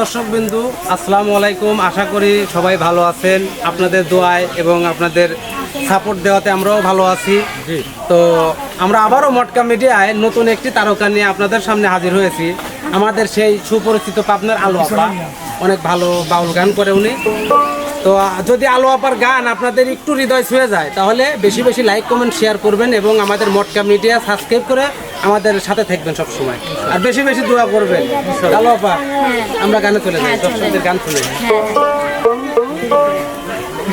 দর্শক বিন্দু আসসালামু আলাইকুম। আশা করি সবাই ভালো আছেন। আপনাদের দোয়ায় এবং আপনাদের সাপোর্ট দেওয়াতে আমরাও ভালো আছি। তো আমরা আবারও মটকা মিডিয়ায় নতুন একটি তারকা নিয়ে আপনাদের সামনে হাজির হয়েছি। আমাদের সেই সুপরিচিত পাবনার আলো আপা। অনেক ভালো বাউল গান করে উনি। তো যদি আলো আপার গান আপনাদের একটু হৃদয় ছুঁয়ে যায় তাহলে বেশি বেশি লাইক কমেন্ট শেয়ার করবেন এবং আমাদের মটকা মিডিয়া সাবস্ক্রাইব করে আমাদের সাথে থাকবেন সব সময় আর বেশি বেশি দোয়া করবেন। আলো আপা আমরা গানে চলে যাই দর্শকদের গান শুনে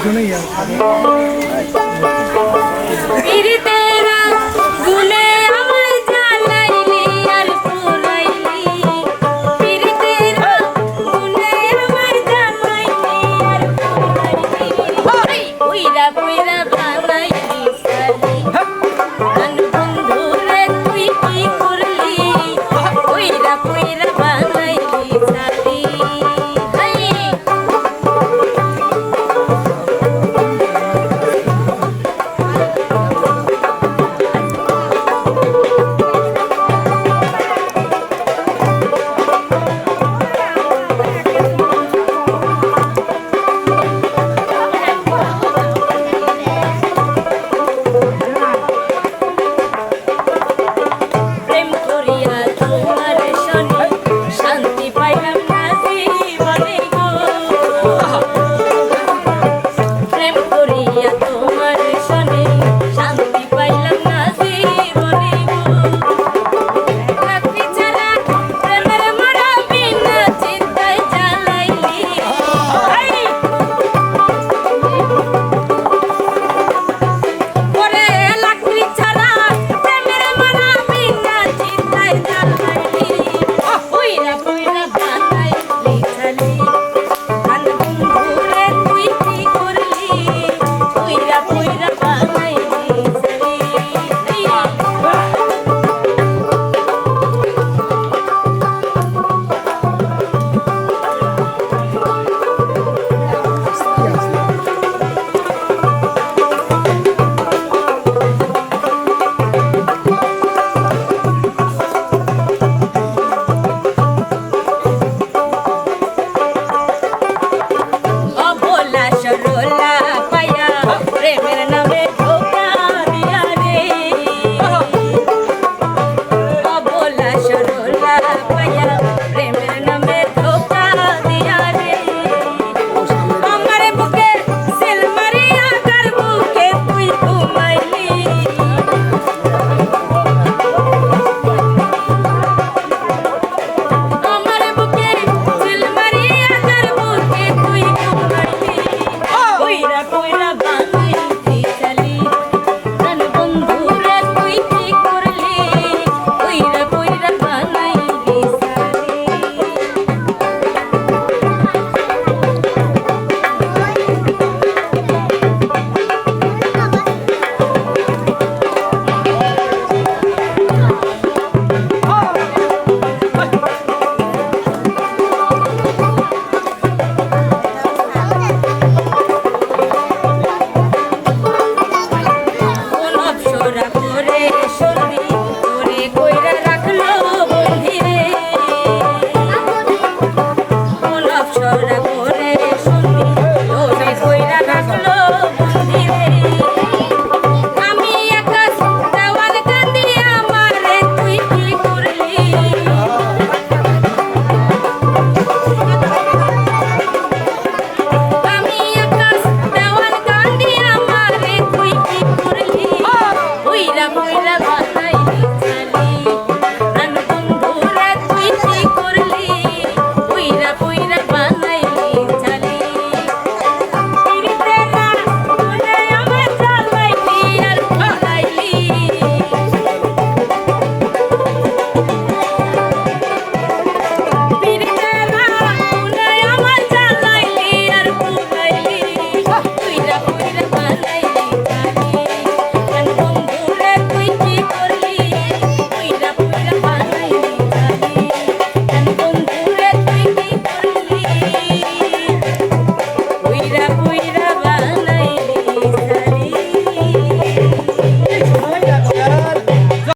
পিড়িতে